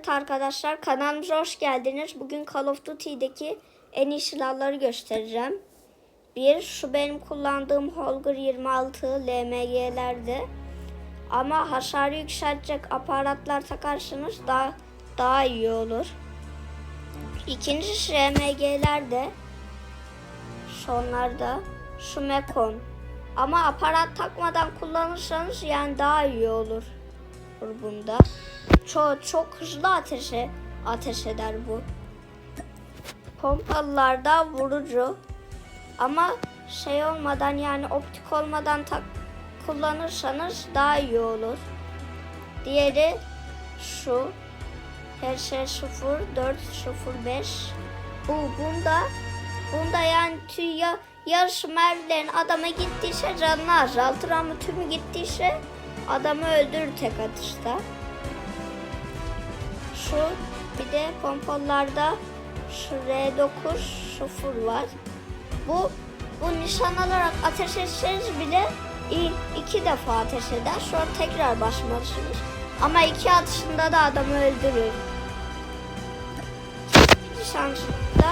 Evet arkadaşlar kanalımıza hoş geldiniz. Bugün Call of Duty'deki en iyi silahları göstereceğim. Bir, şu benim kullandığım Holger 26 LMG'lerdi. Ama hasarı yükseltecek aparatlar takarsanız daha, daha iyi olur. İkinci RMG'ler de sonlarda şu Mekon. Ama aparat takmadan kullanırsanız yani daha iyi olur bunda. Çok çok hızlı ateşe ateş eder bu. Pompalılarda vurucu. Ama şey olmadan yani optik olmadan tak kullanırsanız daha iyi olur. Diğeri şu HS0405 bu bunda bunda yani tüy ya, yarışı mermilerin adama gittiyse canını azaltır ama tümü gittiyse adamı öldürür tek atışta. Şu bir de pompalarda şu R9 0 var. Bu bu nişan alarak ateş etseniz bile iki defa ateş eder. Sonra tekrar basmalısınız. Ama iki atışında da adamı öldürür. Lisansında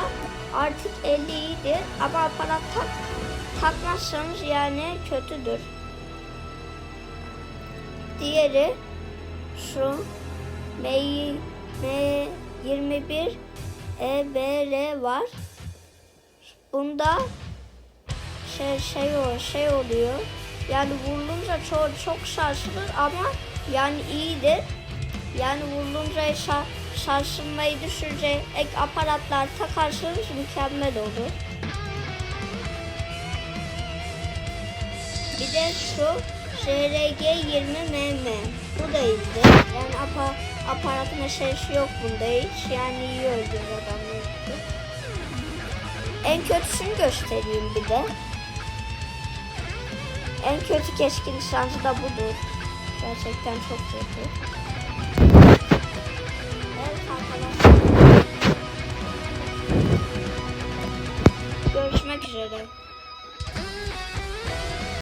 artık 50 iyidir ama aparat tak, takmazsanız yani kötüdür. Diğeri şu M, M21 EBR var. Bunda şey şey o şey oluyor. Yani vurulunca çok çok şaşırır ama yani iyidir. Yani vurulunca şa, şaşırmayı düşürecek ek aparatlar takarsanız mükemmel olur. Bir de şu SRG 20mm. Bu da iyiydi. Yani apa, aparat meselesi yok bunda hiç. Yani iyi öldürür adamları. En kötüsünü göstereyim bir de. En kötü keskin nişancı da budur. Gerçekten çok kötü. Görüşmek üzere.